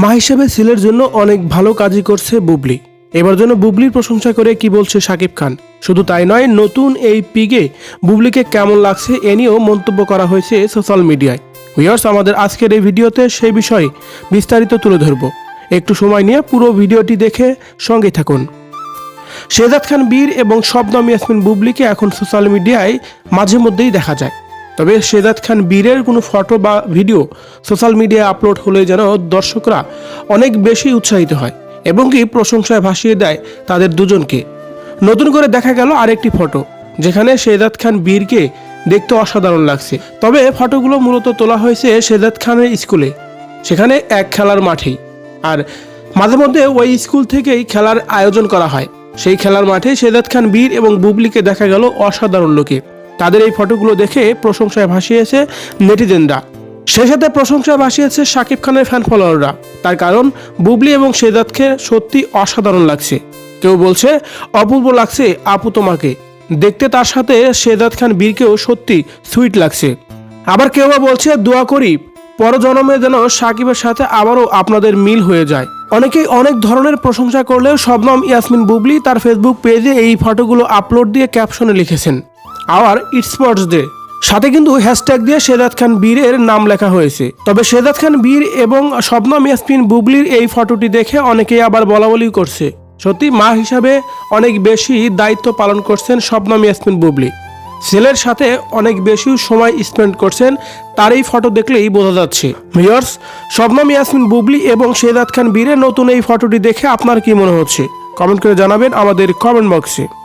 মা হিসেবে সিলের জন্য অনেক ভালো কাজই করছে বুবলি। এবার জন্য বুবলির প্রশংসা করে কি বলছে শাকিব খান। শুধু তাই নয়, নতুন এই পিগে বুবলিকে কেমন লাগছে এ নিয়েও মন্তব্য করা হয়েছে সোশ্যাল মিডিয়ায়। ভিউয়ার্স, আমাদের আজকের এই ভিডিওতে সেই বিষয়ে বিস্তারিত তুলে ধরব। একটু সময় নিয়ে পুরো ভিডিওটি দেখে সঙ্গে থাকুন। শেজাদ খান বীর এবং শবনম ইয়াসমিন বুবলিকে এখন সোশ্যাল মিডিয়ায় মাঝে মধ্যেই দেখা যায়। তবে শেজাদ খান বীরের কোনো ফটো বা ভিডিও সোশ্যাল মিডিয়ায় আপলোড হলে যেন দর্শকরা অনেক বেশি উৎসাহিত হয় এবং কি প্রশংসায় ভাসিয়ে দেয় তাদের দুজনকে। নতুন করে দেখা গেল আরেকটি ফটো, যেখানে শেজাদ খান বীরকে দেখতে অসাধারণ লাগছে। তবে ফটোগুলো মূলত তোলা হয়েছে শেজাদ খানের স্কুলে, সেখানে এক খেলার মাঠেই। আর মাঝে মধ্যে ওই স্কুল থেকেই খেলার আয়োজন করা হয়। সেই খেলার মাঠে শেজাদ খান বীর এবং বুবলিকে দেখা গেল অসাধারণ লোকে। তাদের এই ফটোগুলো দেখে প্রশংসায় ভাসিয়েছে নেটিজেনরা। সেই সাথে প্রশংসায় ভাসিয়েছে শাকিব খানের ফ্যান ফলোয়াররা তার কারণ, বুবলি এবং শেজাদকে সত্যি অসাধারণ লাগছে। কেউ বলছে, অপূর্ব লাগছে, আপু তোমাকে। দেখতে তার সাথে শেজাদ খান বীরকেও সত্যি সুইট লাগছে। আবার কেউ বলছে, দোয়া করি, পরজন্মে যেন সাকিবের সাথে আবারও আপনাদের মিল হয়ে যায়। অনেকেই অনেক ধরনের প্রশংসা করলেও শবনম ইয়াসমিন বুবলি তার ফেসবুক পেজে এই ফটোগুলো আপলোড দিয়ে ক্যাপশনে লিখেছেন। আওয়ার স্পোর্টস ডে সাথে কিন্তু হ্যাশট্যাগ দিয়ে শেদাত খান বীরের নাম লেখা হয়েছে। তবে শেদাত খান বীর এবং শবনম ইয়াসমিন বুবলির এই ফটোটি দেখে অনেকেই আবার বলা বলি করছে। সত্যি, মা হিসাবে অনেক বেশি দায়িত্ব পালন করছেন শবনম ইয়াসমিন বুবলি। ছেলের সাথে অনেক বেশি সময় স্পেন্ড করছেন, তার এই ফটো দেখলেই বোঝা যাচ্ছে। ভিউয়ার্স, শবনম ইয়াসমিন বুবলি এবং শেদাত খান বীরের নতুন এই ফটোটি দেখে আপনার কি মনে হচ্ছে? কমেন্ট করে জানাবেন আমাদের কমেন্ট বক্সে।